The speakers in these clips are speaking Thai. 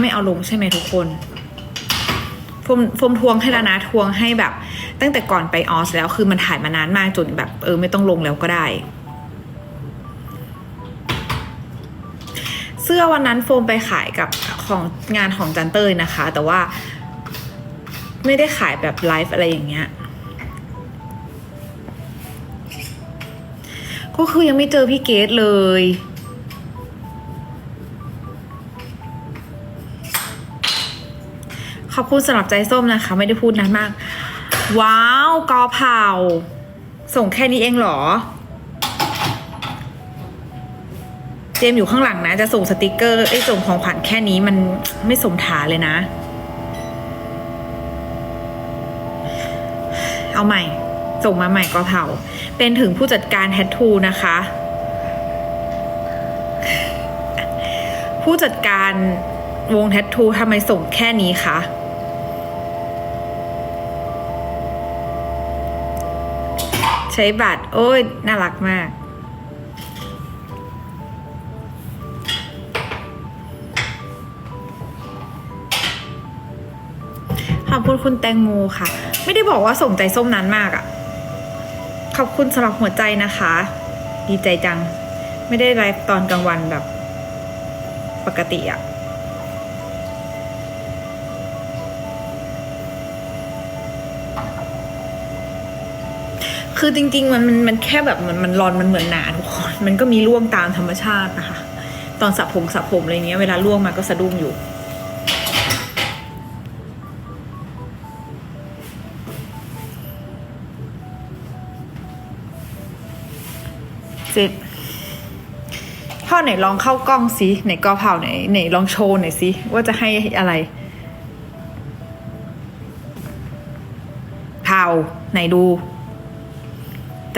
ไม่เอาลงใช่ไหมทุกคนโฟมฟมทวงให้แล้วนะทวงให้แบบ ตั้งแต่ก่อนไปออสแล้วคือมันถ่ายมานานมากจนแบบ เออ ไม่ต้องลงแล้วก็ได้ เสื้อวันนั้นโฟมไปขายกับของงานของจันเตอร์นะคะ แต่ว่า ไม่ได้ขายแบบไลฟ์อะไรอย่างเงี้ยก็คือยังไม่เจอพี่เกดเลย อบคุณสำหรับใจส้มนะคะ ไม่ได้พูดนานมาก ว้าว กอเผาส่งแค่นี้เองเหรอ เจมอยู่ข้างหลังนะ จะส่งสติกเกอร์ไอ้ส่งของขวัญแค่นี้มันไม่สมฐานเลยนะ เอาใหม่ ส่งมาใหม่ก็เผาเป็นถึงผู้จัดการแทททูนะคะ ผู้จัดการวงแทททูทำไมส่งแค่นี้คะ ช้บัตร โอ้ย น่ารักมาก ขอบคุณคุณแตงโมค่ะ ไม่ได้บอกว่าส่งใจส้มนานมากอะ่ะ ขอบคุณสำหรับหัวใจนะคะ ดีใจจัง ไม่ได้ไลฟ์ตอนกลางวันแบบ ปกติอะ่ะ คือจริง ๆ มันมันมันแค่แบบมันมันร้อนมันเหมือนหนาทุกคนมันก็มีร่วงตามธรรมชาตินะคะ ตอนสระผมสระผมอะไรเงี้ยเวลาร่วงมาก็สะดุ้งอยู่เจ็ดพ่อไหนลองเข้ากล้องสิไหนกอเผาไหนไหนลองโชว์หน่อยสิว่าจะให้อะไรเผาไหนดู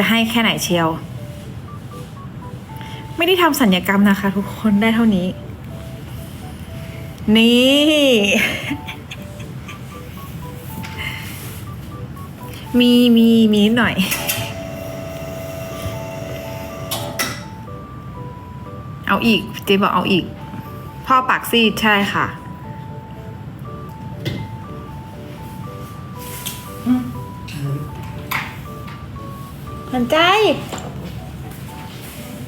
จะให้แค่ไหนเชียว ไม่ได้ทำสัญญกรรมนะคะ ทุกคนได้เท่านี้ นี่ มีมีมีนิดหน่อยเอาอีกเจ๊บอกเอาอีก พ่อปากซีดใช่ค่ะ มันใจ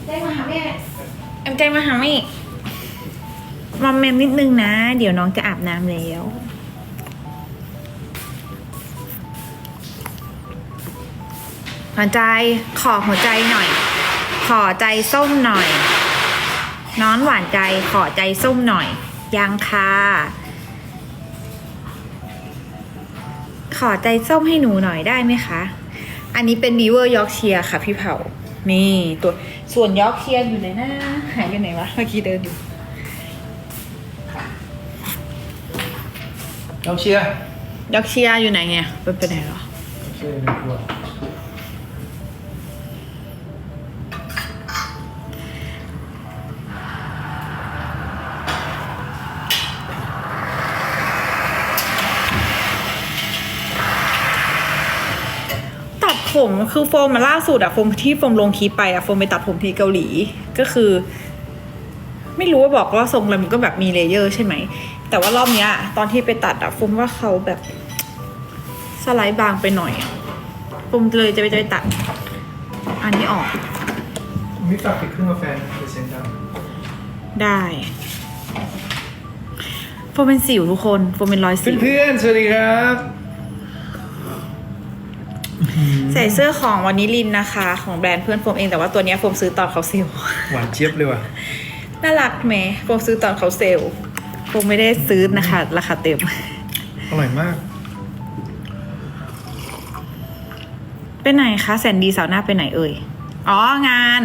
ใจมาหาแม่เอ็มใจมาหาแม่มอมแมมนิดนึงนะ เดี๋ยวน้องจะอาบน้ำแล้วหัวใจขอหัวใจหน่อย ขอใจส้มหน่อย น้อนหวานใจขอใจส้มหน่อย ยังค่ะขอใจส้มให้หนูหน่อยได้ไหมคะ อันนี้เป็นบีเวอร์ยอร์กเชียค่ะพี่เผา นี่ตัวส่วนยอร์กเชียอยู่ไหนนะหายไปไหนวะเมื่อกี้เดินอยู่น้องเชียร์ยอร์กเชียอยู่ไหนเนี่ยเป็นไปไหนหรอเชียร์ในครัว ผมคือโฟมมาล่าสุดอะโฟมที่โฟมลงคลิปไปอะโฟมไปตัดผมที่เกาหลีก็คือ ไม่รู้ว่าบอกว่าทรงอะไรมันก็แบบมีเลเยอร์ใช่ไหม แต่ว่ารอบเนี้ย ตอนที่ไปตัดอะโฟมว่าเขาแบบสไลด์บางไปหน่อยอะโฟมเลยจะไปจะไปตัด อันนี้ออกมิฝากปิดเครื่องกาแฟนะเดี๋ยวเสียงดังได้โฟมเป็นสิวทุกคนโฟมเป็นรอยสิวเพื่อนๆสวัสดีครับ ใส่เสื้อของวันนี้ลินนะคะ ของแบรนด์เพื่อนโฟมเองแต่ว่าตัวเนี้ยโฟมซื้อตอนเขาเซลล์หวานเจี๊ยบเลยว่ะน่ารักไหมโฟมซื้อตอนเขาเซลล์โฟมไม่ได้ซื้อนะคะ ราคาเต็มอร่อยมาก ไปไหนคะแสนดีสาวหน้าไปไหนเอ่ยอ๋องาน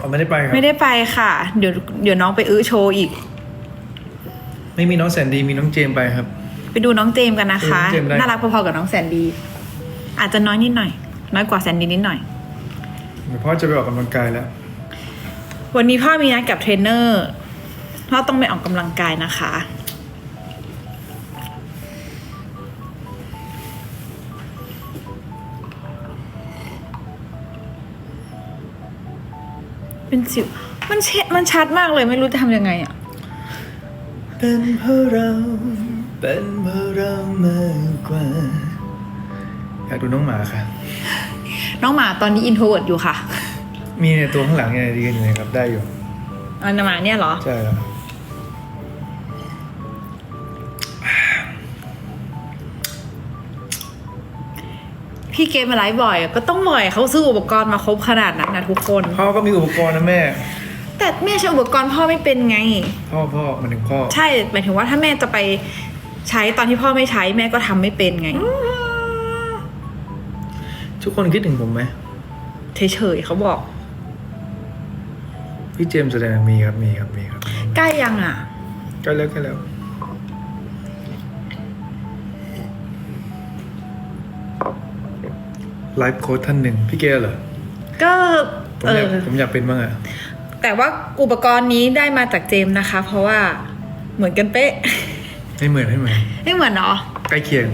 อ๋อไม่ได้ไปครับไม่ได้ไปค่ะ เดี๋ยวเดี๋ยวน้องไปอื้อโชว์อีก ไม่มีน้องแสนดีมีน้องเจมส์ไปครับ ไปดูน้องเจมส์กันนะคะเออน้องเจมส์ได้น่ารักพอๆกับน้องแสนดี อาจจะน้อยนิดหน่อย น้อยกว่าแสนดีนิดหน่อยเดี๋ยวพ่อจะไปออกกำลังกายแล้ว วันนี้พ่อมีนัดกับเทรนเนอร์พ่อต้องไปออกกำลังกายนะคะ เป็นสิวมันเชมันชัดมากเลยไม่รู้จะทำยังไงอะ่ะเป็นเพราะเรา เป็นเพราะเรามากกว่า อยากดูน้องหมาค่ะ น้องหมาตอนนี้อินโทรเวิร์ดอยู่ค่ะ มีในตัวข้างหลังเนี่ยดีกันอยู่นะครับได้อยู่อันหมาเนี่ยเหรอ ใช่ครับพี่เกมมาไลฟ์บ่อยอะก็ต้องบ่อยเขาซื้ออุปกรณ์มาครบขนาดนั้นนะทุกคน พ่อก็มีอุปกรณ์นะแม่ แต่แม่ใช้อุปกรณ์พ่อไม่เป็นไง พ่อพ่อมันถึงพ่อ ใช่หมายถึงว่าถ้าแม่จะไปใช้ตอนที่พ่อไม่ใช้แม่ก็ทำไม่เป็นไง ทุกคนคิดถึงผมไหมเฉยๆเขาบอก พี่เจมส์แสดงมีครับมีครับมีครับใกล้ยังอะ ใกล้แล้วใกล้แล้วไลฟ์โค้ดท่านหนึ่งพี่เกลเหรอก็ผมเออยาอกผมอยากเป็นบ้างอะแต่ว่าอุปกรณ์นี้ได้มาจากเจมส์นะคะ เพราะว่าเหมือนกันเป๊ะให้เหมือนให้เหมือน ไม่เหมือนเนาะใกล้เคียง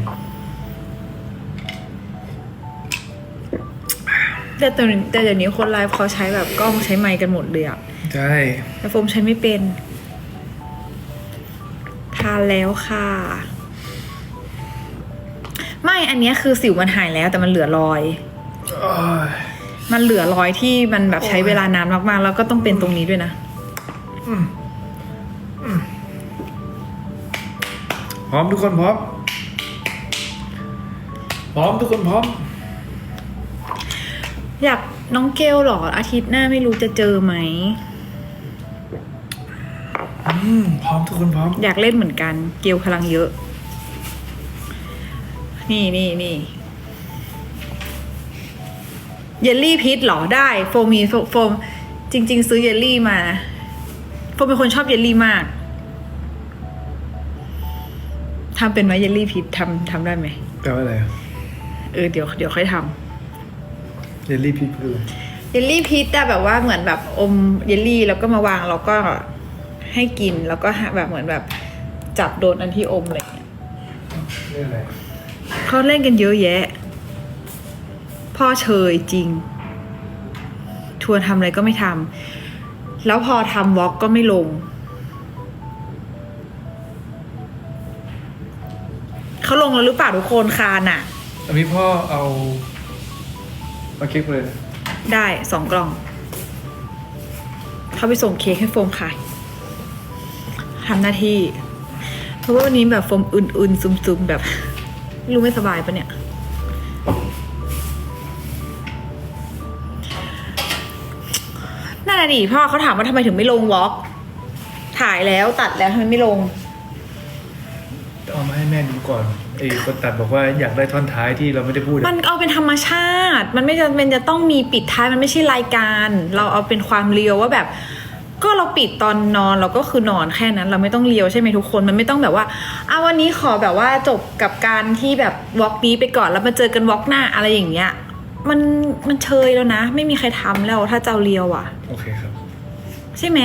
แต่ตอนแต่เดี๋ยวนี้คนไลฟ์เขาใช้แบบกล้องใช้ไมค์กันหมดเลยอะใช่แต่โฟมใช้ไม่เป็นทานแล้วค่ะ ไม่อันเนี้ยคือสิวมันหายแล้วแต่มันเหลือรอยโอ้ยมันเหลือรอยที่มันแบบใช้เวลานานมากๆ แล้วก็ต้องเป็นตรงนี้ด้วยนะพร้อมทุกคนพร้อม พร้อมทุกคนพร้อม อยากน้องเกลเหรอ อาทิตย์หน้าไม่รู้จะเจอไหม อืมพร้อมทุกคนพร้อม อยากเล่นเหมือนกัน เกลพลังเยอะ นี่นี่นี่เยลลี่พิษเหรอได้ โฟมมีโฟโฟม จริง ๆ ซื้อเยลลี่มาโฟมเป็นคนชอบเยลลี่มากทำเป็นไหมเยลลี่พิษทำทำได้ไหมแปลว่าอะไรอะเออเดี๋ยวเดี๋ยวค่อยทำ เยลลี่พิษคืออะไรเยลลี่พิษอะแบบว่าเหมือนแบบอมเยลลี่แล้วก็มาวางแล้วก็ให้กินแล้วก็แบบเหมือนแบบจับโดนอันที่อมอะไรอย่างเงี้ยเรื่องอะไรเขาเล่นกันเยอะแยะ พ่อเชยจริง ชวนทำอะไรก็ไม่ทำแล้วพอทำวอล์กก็ไม่ลง เขาลงแล้วหรือเปล่าทุกคนคานอะอันนี้พ่อเอา มาเค้กไปเลยนะได้สองกล่อง เขาไปส่งเค้กให้โฟมขายทำหน้าที่ เพราะว่าวันนี้แบบโฟมอุ่นๆ ซุมๆ แบบไม่รู้ไม่สบายปะเนี่ย นั่นน่ะดิพ่อเขาถามว่าทำไมถึงไม่ลงวอล์กถ่ายแล้วตัดแล้วทำไมไม่ลง เอามาให้แม่ดูก่อน ไอ้คนตัดบอกว่าอยากได้ท่อนท้ายที่เราไม่ได้พูดอะมันเอาเป็นธรรมชาติ มันไม่จำเป็นจะต้องมีปิดท้ายมันไม่ใช่รายการ เราเอาเป็นความเรียวว่าแบบ ก็เราปิดตอนนอนเราก็คือนอนแค่นั้น เราไม่ต้องเรียวใช่ไหมทุกคนมันไม่ต้องแบบว่าเอาวันนี้ขอแบบว่าจบกับการที่แบบวอล์กนี้ไปก่อนแล้วมาเจอกันวอล์กหน้าอะไรอย่างเงี้ยมันมันเชยแล้วนะ ไม่มีใครทำแล้วถ้าเจ้าเรียวอะโอเคครับ ใช่ไหม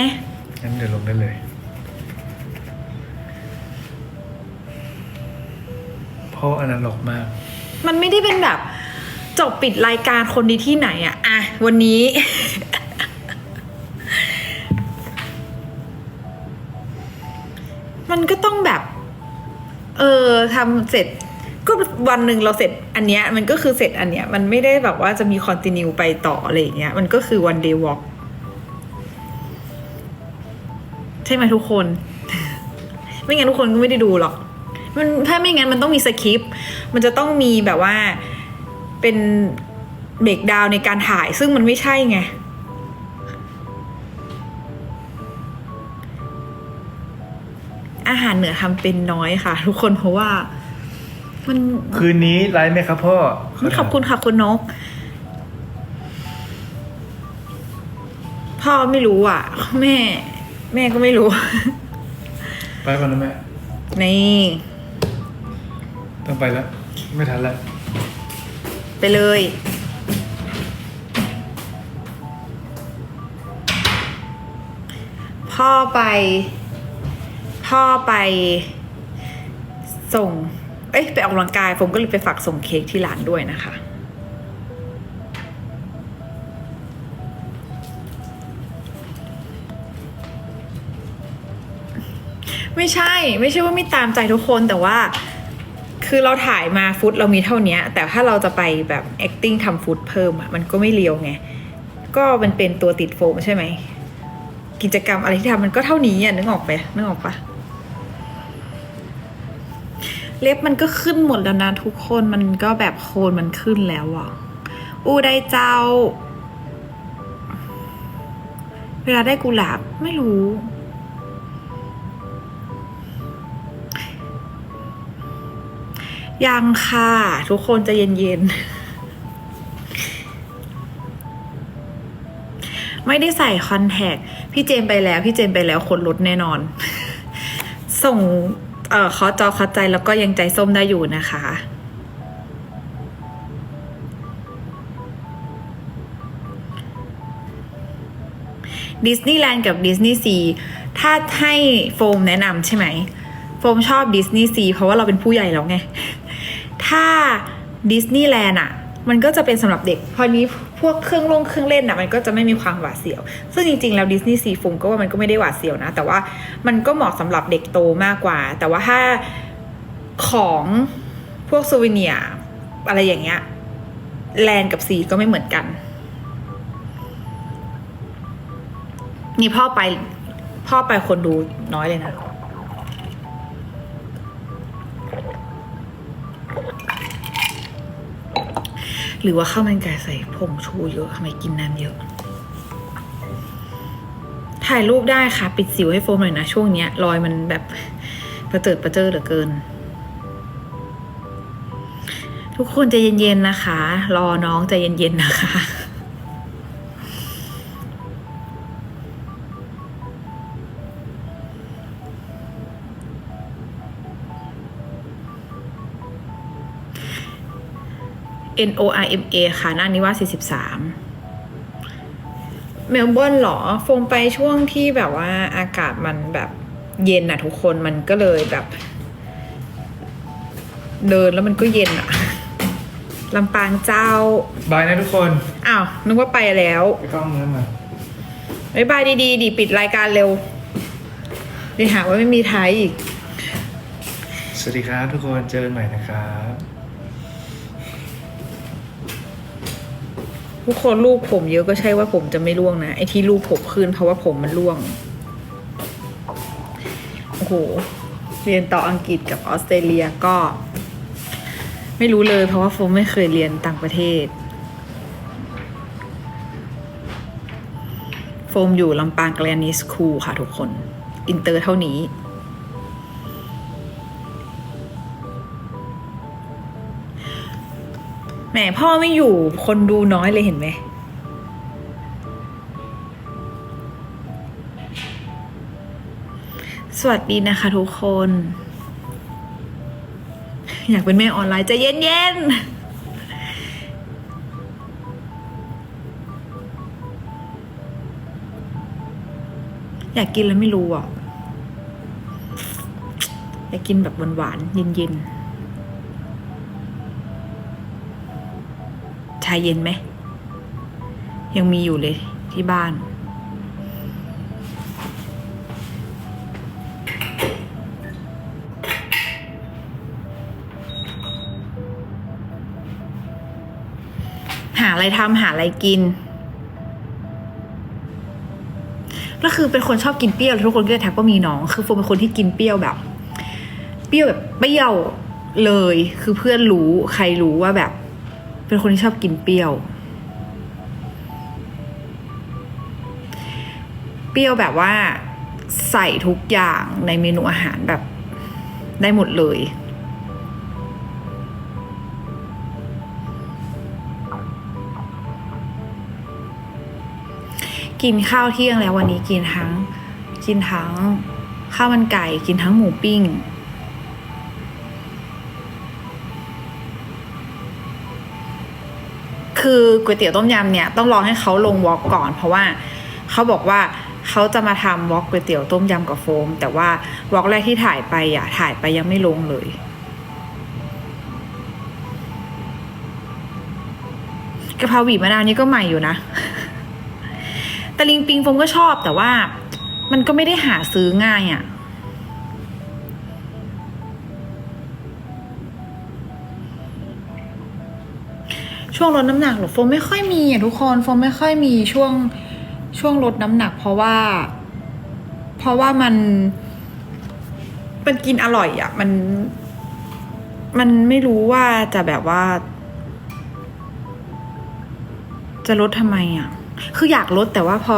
งั้นเดี๋ยวลงได้เลย พ่ออนาล็อกมาก มันไม่ได้เป็นแบบ จบปิดรายการคนดีที่ไหนอะอะวันนี้ มันก็ต้องแบบ เออทำเสร็จก็วันหนึ่งเราเสร็จอันเนี้ยมันก็คือเสร็จอันเนี้ยมันไม่ได้แบบว่าจะมีคอนติเนียไปต่ออะไรอย่างเงี้ยมันก็คือวันเดย์วอล์กใช่ไหมทุกคน ไม่งั้นทุกคนก็ไม่ได้ดูหรอก มันถ้าไม่งั้นมันต้องมีสคริปต์มันจะต้องมีแบบว่าเป็นเบรกดาวน์ในการถ่ายซึ่งมันไม่ใช่ไงอาหารเหนือทำเป็นน้อยค่ะ ทุกคนเพราะว่า มันคืนนี้ไลฟ์ไหมครับพ่อขอบคุณค่ะคุณนก พ่อไม่รู้อะ แม่ แม่ก็ไม่รู้ ไปก่อนนะแม่ นี่ ต้องไปแล้ว ไม่ทันแล้ว ไปเลย พ่อไป พ่อไปส่ง เอ้ยไปออกกำลังกายผมก็เลยไปฝากส่งเค้กที่ร้านด้วยนะคะไม่ไม่ใช่ ไม่ใช่ว่าไม่ตามใจทุกคนแต่ว่า คือเราถ่ายมาฟุตเรามีเท่านี้แต่ถ้าเราจะไปแบบ acting ทำฟุตเพิ่มอะมันก็ไม่เลียวไง ก็มันเป็นตัวติดโฟมใช่ไหม กิจกรรมอะไรที่ทำมันก็เท่านี้อะนึกออกไปนึกออกปะเล็บมันก็ขึ้นหมดแล้วนะทุกคนมันก็แบบโคนมันขึ้นแล้วอะ อู้ได้เจ้า เวลาได้กุหลาบไม่รู้ ยังค่ะ ทุกคนจะเย็นๆ ไม่ได้ใส่คอนแทคพี่เจมไปแล้ว พี่เจมไปแล้วคนลดแน่นอน ส่งเอ่อขอจอขอใจแล้วก็ยังใจส้มได้อยู่นะคะดิสนีย์แลนด์กับดิสนีย์ซีถ้าให้โฟมแนะนำใช่ไหม โฟมชอบดิสนีย์ซีเพราะว่าเราเป็นผู้ใหญ่แล้วไง ถ้าดิสนีย์แลนด์อะมันก็จะเป็นสำหรับเด็ก พอนี้พวกเครื่องลงเครื่องเล่นอะมันก็จะไม่มีความหวาดเสียว ซึ่งจริงๆ แล้วดิสนีย์ซีโฟมก็ว่ามันก็ไม่ได้หวาดเสียวนะ แต่ว่ามันก็เหมาะสำหรับเด็กโตมากกว่า แต่ว่าถ้าของพวกซูวิเนีย์อะไรอย่างเงี้ยแลนด์กับซีก็ไม่เหมือนกัน นี่พ่อไปพ่อไปคนดูน้อยเลยนะ หรือว่าข้าวมันไก่ใส่ผงชูเยอะทำไมกินน้ำเยอะ ถ่ายรูปได้ค่ะ ปิดสิวให้โฟมหน่อยนะ ช่วงเนี้ยรอยมันแบบประเจิดประเจิดเหลือเกิน ทุกคนใจเย็นๆนะคะ รอน้องใจเย็นๆนะคะ N O R M A ค่ะหน้านี้ว่า43 เมลเบิร์นเหรอโฟมไปช่วงที่แบบว่าอากาศมันแบบเย็นอะทุกคนมันก็เลยแบบ เดินแล้วมันก็เย็นอะลำปางเจ้า บายนะทุกคนอ้าวนึกว่าไปแล้วไปเข้าห้องน้ำมาบายบายดีๆดีปิดรายการเร็วเดี๋ยวหาว่าไม่มีท้ายอีก สวัสดีครับทุกคนเจอกันใหม่นะครับ ทุกคนลูกผมเยอะก็ใช่ว่าผมจะไม่ร่วงนะไอ้ที่ลูกผมขึ้นเพราะว่าผมมันร่วงโอ้โหเรียนต่ออังกฤษกับออสเตรเลียก็ ไม่รู้เลยเพราะว่าโฟมไม่เคยเรียนต่างประเทศ โฟมอยู่ลำปางแกรนิสคูลค่ะทุกคน อินเตอร์เท่านี้ แหมพ่อไม่อยู่คนดูน้อยเลยเห็นไหมสวัสดีนะคะทุกคน อยากเป็นแม่ออนไลน์จะเย็นๆอยากกินแล้วไม่รู้อะ อยากกินแบบหวานๆเย็นๆาเย็นไหม ยังมีอยู่เลยที่บ้าน หาอะไรทำหาอะไรกินแล้วคือเป็นคนชอบกินเปรี้ยวทุกคนก็จะทักว่ามีน้อง คือโฟมเป็นคนที่กินเปรี้ยวแบบ เปรี้ยวแบบเปรี้ยวเลย คือเพื่อนรู้ใครรู้ว่าแบบ เป็นคนที่ชอบกินเปรี้ยว เปรี้ยวแบบว่าใส่ทุกอย่างในเมนูอาหารแบบได้หมดเลย กินข้าวเที่ยงแล้ววันนี้กินทั้ง กินทั้งข้าวมันไก่ กินทั้งหมูปิ้ง คือก๋วยเตี๋ยวต้มยำเนี่ยต้องรอให้เขาลงวอล์กก่อน เพราะว่าเขาบอกว่าเขาจะมาทำวอล์กก๋วยเตี๋ยวต้มยำกับโฟม แต่ว่าวอล์กแรกที่ถ่ายไปอะถ่ายไปยังไม่ลงเลย กะเพราบีมะนาวนี่ก็ใหม่อยู่นะตะลิงปิงโฟมก็ชอบแต่ว่ามันก็ไม่ได้หาซื้อง่ายอะ่ะ ช่วงลดน้ำหนักหรอโฟมไม่ค่อยมีอะทุกคนโฟมไม่ค่อยมีช่วงช่วงลดน้ำหนัก เพราะว่า เพราะว่ามันมันกินอร่อยอะ มัน มันไม่รู้ว่าจะแบบว่า จะลดทำไมอะ คืออยากลดแต่ว่าพอ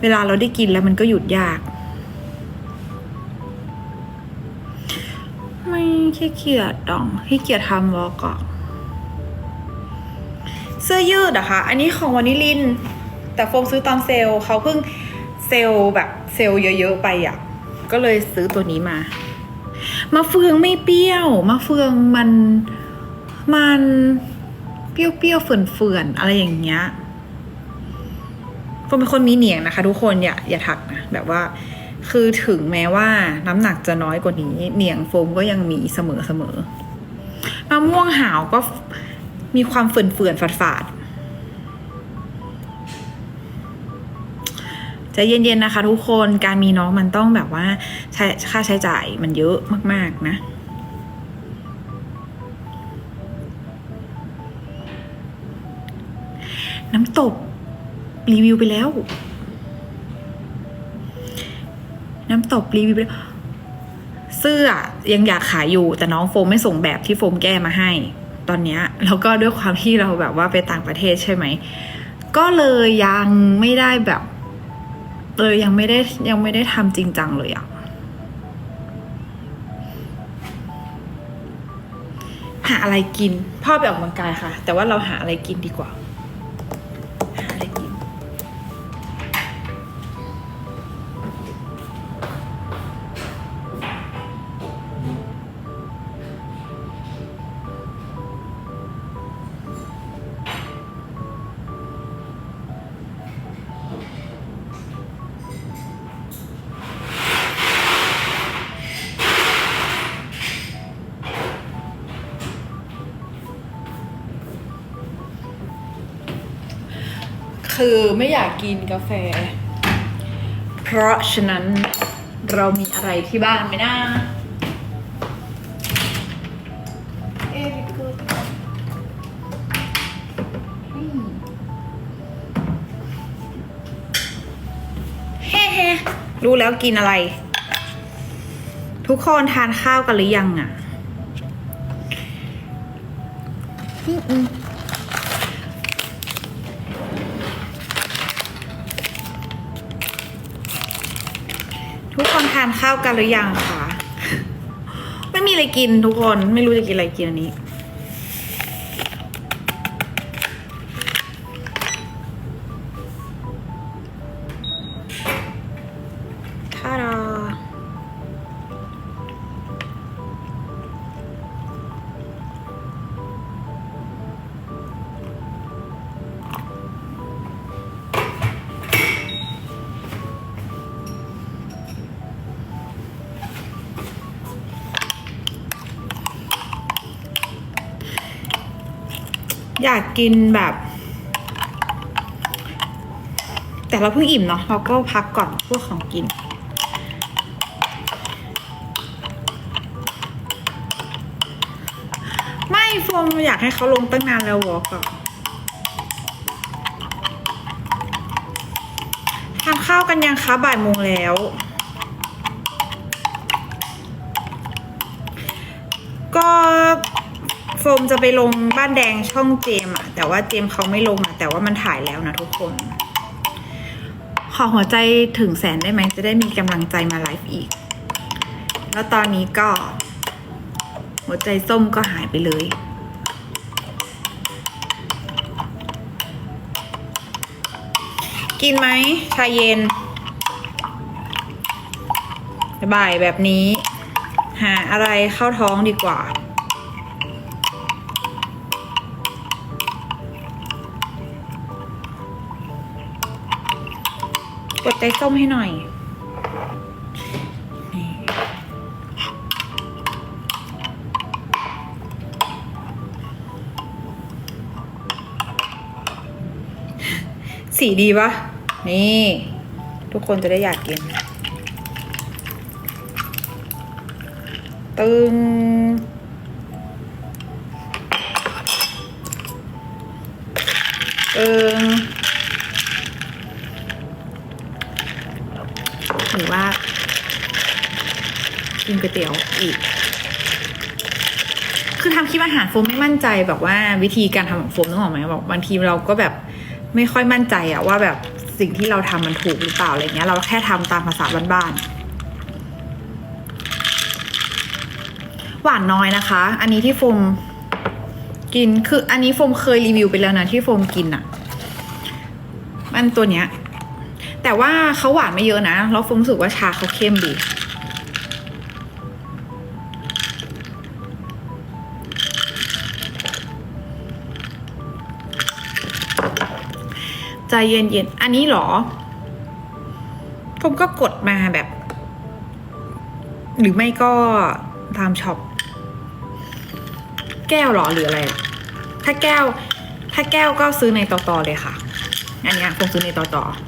เวลาเราได้กินแล้วมันก็หยุดยาก ไม่ขี้เกียจดองขี้เกียจทำวอลกอะ เสื้อยืดอะคะอันนี้ของวานิลิน แต่โฟมซื้อตอนเซลล์เขาเพิ่งเซลล์แบบเซลล์เยอะๆไปอะก็เลยซื้อตัวนี้มา มาเฟืองไม่เปรี้ยว มาเฟืองมันมันเปรี้ยวๆเฟื่อนๆอะไรอย่างเงี้ยโฟมเป็นคนมีเหนียงนะคะ ทุกคนอย่าอย่าทักนะแบบว่า คือถึงแม้ว่าน้ำหนักจะน้อยกว่านี้ เหนียงโฟมก็ยังมีเสมอเสมอมะม่วงหาวก็ มีความเฟื่อนเฟื่อนฝาดฝาดใจะเย็นๆนะคะ ทุกคนการมีน้องมันต้องแบบว่าใช้ค่าใช้จ่ายมันเยอะมาก ๆ นะน้ำตกรีวิวไปแล้ว น้ำตบรีวิวไปแล้ว เสื้อยังอยากขายอยู่แต่น้องโฟมไม่ส่งแบบที่โฟมแก้มาให้ ตอนนี้แล้วก็ด้วยความที่เราแบบว่าไปต่างประเทศใช่ไหม ก็เลยยังไม่ได้แบบเลยยังไม่ได้ยังไม่ได้ทำจริงจังเลยอะหาอะไรกินพ่อไปออกกำลังกายค่ะ แต่ว่าเราหาอะไรกินดีกว่า คือไม่อยากกินกาแฟ เพราะฉะนั้นเรามีอะไรที่บ้านไหมนะเอ๊ะคืออืมเฮ้เฮ้รู้แล้วกินอะไร ทุกคนทานข้าวกันหรือยังอะ กันหรือยังคะไม่มีอะไรกินทุกคนไม่รู้จะกินอะไรกินอันนี้ กินแบบ แต่เราเพิ่งอิ่มเนาะเราก็พักก่อนพวกของกิน ไม่โฟมอยากให้เขาลงตั้งนานแล้ววอล์กอทานข้าวกันยังคะบ่ายโมงแล้ว ก็ ฟมจะไปลงบ้านแดงช่องเจมอะแต่ว่าเจมเขาไม่ลงอะแต่ว่ามันถ่ายแล้วนะทุกคน ขอหัวใจถึงแสนได้ไหมจะได้มีกำลังใจมาไลฟ์อีก แล้วตอนนี้ก็ หัวใจส้มก็หายไปเลยกินไหมชาเย็นบ่ายแบบนี้ หาอะไรเข้าท้องดีกว่า กดใจส้มให้หน่อยสีดีปะนี่ ทุกคนจะได้อยากกิน ตึง วยเตี๋ยวอีก คือทำคลิปอาหารโฟมไม่มั่นใจแบบว่าวิธีการทำของโฟมต้องบอกไหมบอกบางทีเราก็แบบไม่ค่อยมั่นใจอะว่าแบบสิ่งที่เราทำมันถูกหรือเปล่าอะไรเงี้ย เราแค่ทำตามภาษาบ้านๆ หวานน้อยนะคะ อันนี้ที่โฟมกินคืออันนี้โฟมเคยรีวิวไปแล้วนะที่โฟมกินอะมันตัวเนี้ยแต่ว่าเขาหวานไม่เยอะนะ แล้วโฟมรู้สึกว่าชาเขาเข้มดี เย็นๆ อันนี้เหรอ ผมก็กดมาแบบ หรือไม่ก็ตามช็อป แก้วเหรอหรืออะไร ถ้าแก้ว ถ้าแก้วก็ซื้อในต่อๆเลยค่ะ อันนี้ยผมซื้อในต่อๆ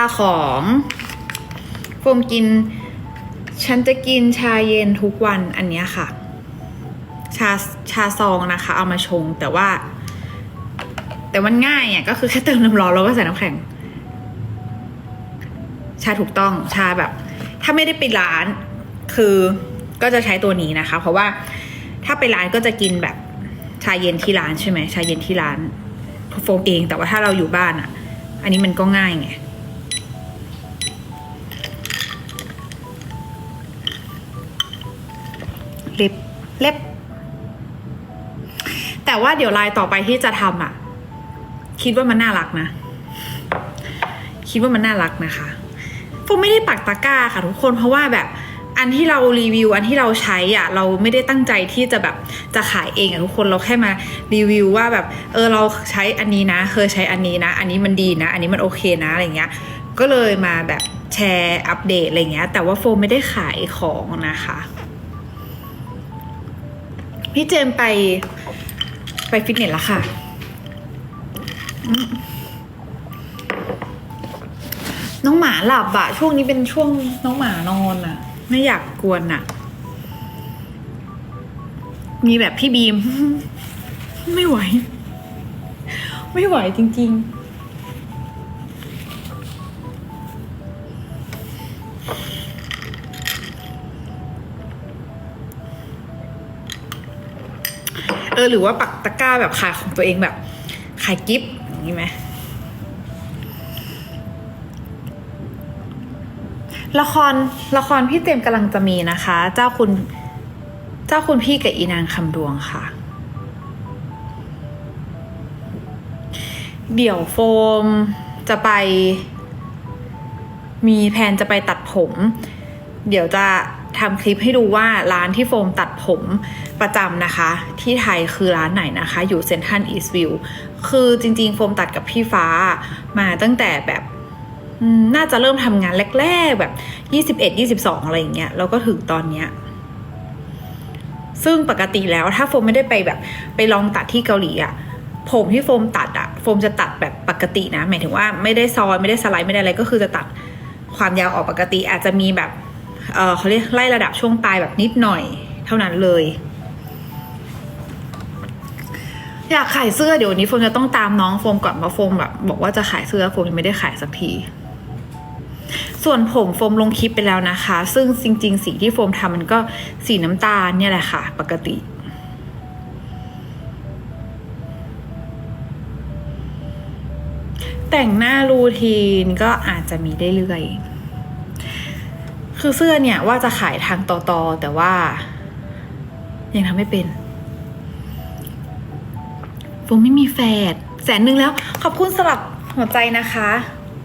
าของโฟมกิน ฉันจะกินชาเย็นทุกวันอันนี้ค่ะ ชาชาซองนะคะ เอามาชงแต่ว่า แต่มันง่ายอะก็คือแค่เติมน้ำร้อนแล้วก็ใส่น้ำแข็ง ชาถูกต้องชาแบบ ถ้าไม่ได้ไปร้าน คือก็จะใช้ตัวนี้นะคะ เพราะว่าถ้าไปร้านก็จะกินแบบชาเย็นที่ร้านใช่ไหมชาเย็นที่ร้านโฟมเอง แต่ว่าถ้าเราอยู่บ้านอะ อันนี้มันก็ง่ายไง เล็บ แต่ว่าเดี๋ยวลายต่อไปที่จะทำอะ คิดว่ามันน่ารักนะ คิดว่ามันน่ารักนะคะผมไม่ได้ปักตะกร้าค่ะทุกคนเพราะว่าแบบอันที่เรารีวิวอันที่เราใช้อะเราไม่ได้ตั้งใจที่จะแบบจะขายเองอะทุกคนเราแค่มารีวิวว่าแบบเออเราใช้อันนี้นะ เคยใช้อันนี้นะ อันนี้มันดีนะ อันนี้มันโอเคนะอะไรเงี้ย ก็เลยมาแบบแชร์อัปเดตอะไรเงี้ยแต่ว่าโฟมไม่ได้ขายของนะคะ พี่เจมไปไปฟิตเนสแล้วค่ะ น้องหมาหลับอะช่วงนี้เป็นช่วงน้องหมานอนอะไม่อยากกวนอะมีแบบพี่บีม ไม่ไหว ไม่ไหวจริง ๆ เออหรือว่าปักตะกร้าแบบขายของตัวเองแบบ ขายกิฟต์อย่างนี้ไหมละครละครพี่เจมกำลังจะมีนะคะ เจ้าคุณเจ้าคุณพี่กับอีนางคำดวงค่ะ เดี๋ยวโฟมจะไป มีแผนจะไปตัดผม เดี๋ยวจะ ทำคลิปให้ดูว่าร้านที่โฟมตัดผมประจำนะคะ ที่ไทยคือร้านไหนนะคะ อยู่เซนทันอีสต์วิวคือจริงๆ โฟมตัดกับพี่ฟ้ามาตั้งแต่แบบน่าจะเริ่มทำงานแรกๆ แบบยี่สิบเอ็ดยี่สิบสองอะไรอย่างเงี้ยแล้วก็ถึงตอนเนี้ยซึ่งปกติแล้วถ้าโฟมไม่ได้ไปแบบไปลองตัดที่เกาหลีอะผมที่โฟมตัดอะโฟมจะตัดแบบปกตินะ หมายถึงว่าไม่ได้ซอยไม่ได้สไลด์ไม่ได้อะไรก็คือจะตัดความยาวออกปกติอาจจะมีแบบ เออเขาเรียกไล่ระดับช่วงปลายแบบนิดหน่อย เท่านั้นเลย อยากขายเสื้อเดี๋ยววันนี้โฟมจะต้องตามน้องโฟมก่อนเพราะโฟมแบบบอกว่าจะขายเสื้อโฟมยังไม่ได้ขายสักทีส่วนผมโฟมลงคลิปไปแล้วนะคะ ซึ่งจริง ๆ สีที่โฟมทำมันก็สีน้ำตาลเนี่ยแหละค่ะ ปกติ แต่งหน้ารูทีนก็อาจจะมีได้เรื่อย คือเสื้อเนี่ยว่าจะขายทางต่อตอแต่ว่า ยังทำไม่เป็นโฟมไม่มีแฟดแสนหนึ่งแล้ว ขอบคุณสำหรับหัวใจนะคะ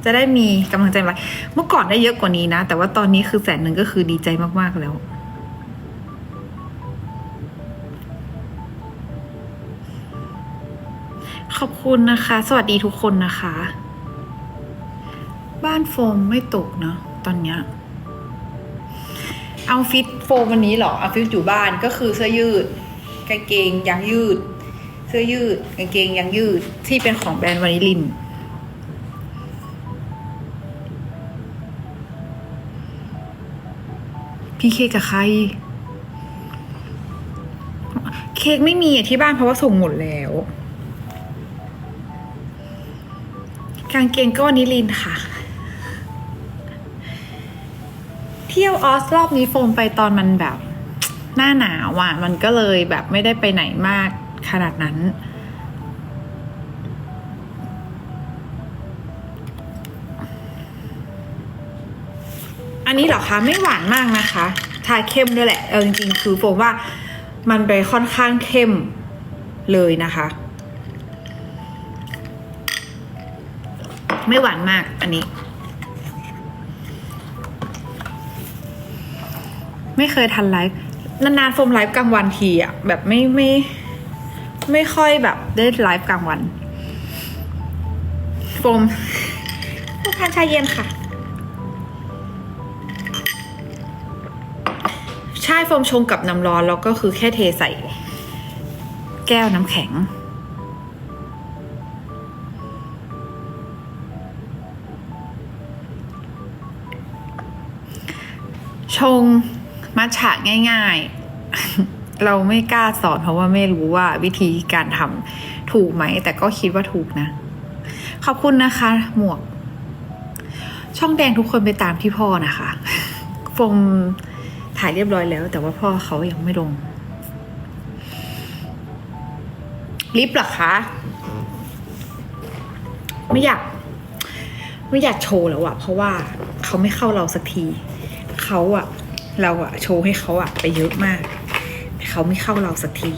จะได้มีกำลังใจมาเมื่อก่อนได้เยอะกว่านี้นะ แต่ว่าตอนนี้คือแสนหนึ่งก็คือดีใจมากๆแล้วขอบคุณนะคะ สวัสดีทุกคนนะคะ บ้านโฟมไม่ตกเนาะตอนเนี้ย เอาฟิตโฟมวันนี้เหรอเอาฟิตอยู่บ้านก็คือเสื้อยืด กางเกงยางยืด เสื้อยืด กางเกงยางยืดที่เป็นของแบรนด์วานิลินพี่เคกับใคร เค้กไม่มีอที่บ้านเพราะว่าส่งหมดแล้ว กางเกงก็วานิลินค่ะ เที่ยวออสรอบนี้โฟมไปตอนมันแบบ หน้าหนาวอะ มันก็เลยแบบไม่ได้ไปไหนมากขนาดนั้น อันนี้เหรอคะไม่หวานมากนะคะทาเข้มด้วยแหละ เออจริงๆคือโฟมว่ามันไปค่อนข้างเข้มเลยนะคะ ไม่หวานมากอันนี้ ไม่เคยทันไลฟ์นานๆโฟมไลฟ์กลางวันทีอะแบบไม่ไม่ไม่ค่อยแบบได้ไลฟ์กลางวัน โฟมทานชาเย็นค่ะ ใช่โฟมชงกับน้ำร้อน แล้วก็คือแค่เทใส่ แก้วน้ำแข็งชง มัทฉะง่าย ๆ เราไม่กล้าสอนเพราะว่าไม่รู้ว่าวิธีการทำถูกไหม แต่ก็คิดว่าถูกนะ ขอบคุณนะคะ หมวก ช่องแดงทุกคนไปตามที่พ่อนะคะฟงถ่ายเรียบร้อยแล้ว แต่ว่าพ่อเขายังไม่ลง ลิฟหรอคะ ไม่อยาก ไม่อยากโชว์แล้วอะเพราะว่าเขาไม่เข้าเราสักที เขาอะ เราอะโชว์ให้เขาอะไปเยอะมาก แต่เขาไม่เข้าเราสักที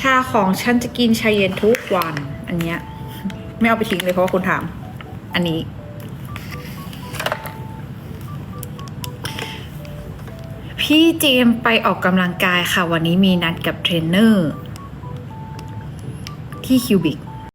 ชาของฉันจะกินชาเย็นทุกวัน อันเนี้ย ไม่เอาไปทิ้งเลยเพราะว่าคนถาม อันนี้ พี่เจมไปออกกำลังกายค่ะ วันนี้มีนัดกับเทรนเนอร์ ที่คิวบิก